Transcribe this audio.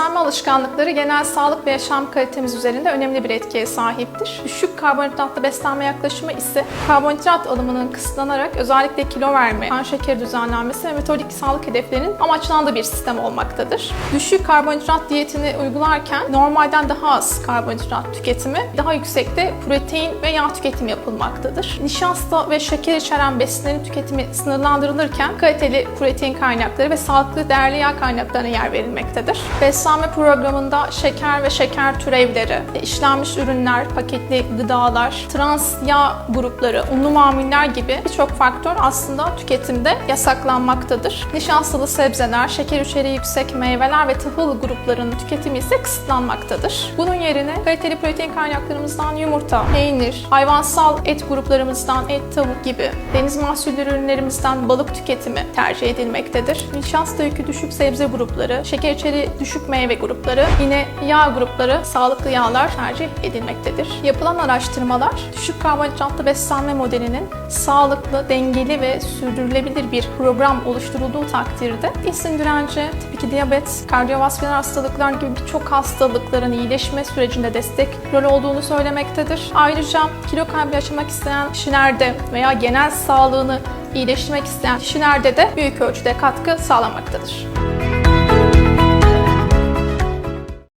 Beslenme alışkanlıkları genel sağlık ve yaşam kalitemiz üzerinde önemli bir etkiye sahiptir. Düşük karbonhidratlı beslenme yaklaşımı ise karbonhidrat alımının kısıtlanarak özellikle kilo verme, kan şekeri düzenlenmesi ve metabolik sağlık hedeflerinin amaçlandığı bir sistem olmaktadır. Düşük karbonhidrat diyetini uygularken normalden daha az karbonhidrat tüketimi, daha yüksekte protein ve yağ tüketimi yapılmaktadır. Nişasta ve şeker içeren besinlerin tüketimi sınırlandırılırken kaliteli protein kaynakları ve sağlıklı değerli yağ kaynaklarına yer verilmektedir. Beslenme programında şeker ve şeker türevleri, işlenmiş ürünler, paketli gıdalar, trans yağ grupları, unlu mamuller gibi birçok faktör aslında tüketimde yasaklanmaktadır. Nişastalı sebzeler, şeker içeriği yüksek meyveler ve tahıl gruplarının tüketimi ise kısıtlanmaktadır. Bunun yerine kaliteli protein kaynaklarımızdan yumurta, peynir, hayvansal et gruplarımızdan et, tavuk gibi, deniz mahsulleri ürünlerimizden balık tüketimi tercih edilmektedir. Nişasta yükü düşük sebze grupları, şeker içeriği düşük meyve grupları, yine yağ grupları, sağlıklı yağlar tercih edilmektedir. Yapılan araştırmalar düşük karbonhidratlı beslenme modelinin sağlıklı, dengeli ve sürdürülebilir bir program oluşturulduğu takdirde insulin direnci, tip 2 diyabet, kardiyovasküler hastalıklar gibi birçok hastalıkların iyileşme sürecinde destek rol olduğunu söylemektedir. Ayrıca kilo kaybı yaşamak isteyen kişilerde veya genel sağlığını iyileştirmek isteyen kişilerde de büyük ölçüde katkı sağlamaktadır.